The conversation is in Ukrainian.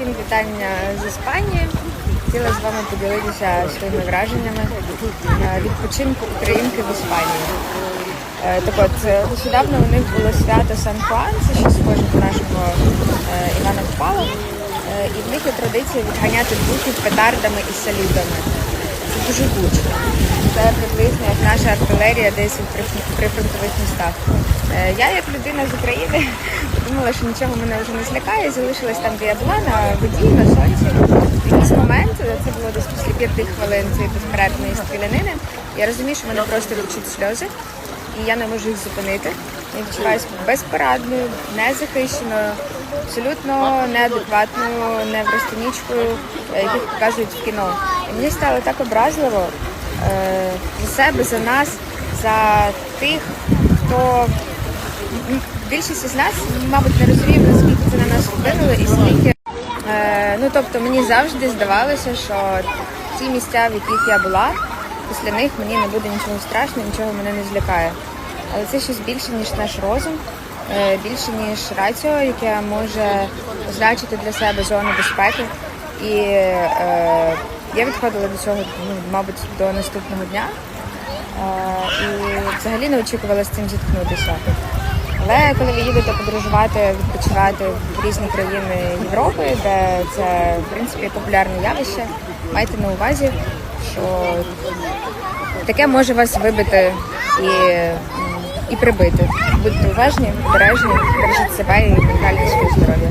всім вітання з Іспанії. Хотіла з вами поділитися своїми враженнями е, відпочинку українки в Іспанії. Е, Так от, е, нещодавно у них було свято Сан-Хуан, це ще схоже до нашого Івана Купала. І в них є традиція відганяти духів петардами і салютами. Це дуже гучно. Це приблизно як наша артилерія десь у приф- прифронтових містах. Я, як людина з України, думала, що нічого мене вже не злякає. Залишилась там, де я була, на воді, на сонці. В якийсь момент, е, це було десь після п'яти хвилин цієї безперервної стрілянини. Я розумію, що мене просто течуть сльози, і я не можу їх зупинити. Я відчуваюся безпорадною, незахищеною, абсолютно неадекватною, невростонічкою, е, яких показують в кіно. І мені стало так образливо е, за себе, за нас, за тих, хто більшість із нас, мабуть, не розуміє, наскільки це на нас вплинуло і скільки. Е, ну тобто мені завжди здавалося, що ті місця, в яких я була, після них мені не буде нічого страшного, нічого мене не злякає. Але це щось більше, ніж наш розум, е, більше, ніж раціо, яке може позначити для себе зону безпеки. І е, я відходила до цього, ну, мабуть, до наступного дня. Е, і взагалі не очікувала з цим зіткнутися. Але коли ви їдете подорожувати, відпочивати в різні країни Європи, де це в принципі популярне явище, майте на увазі, що таке може вас вибити і, і прибити. Будьте уважні, обережні, бережіть себе і контролюйте своє здоров'я.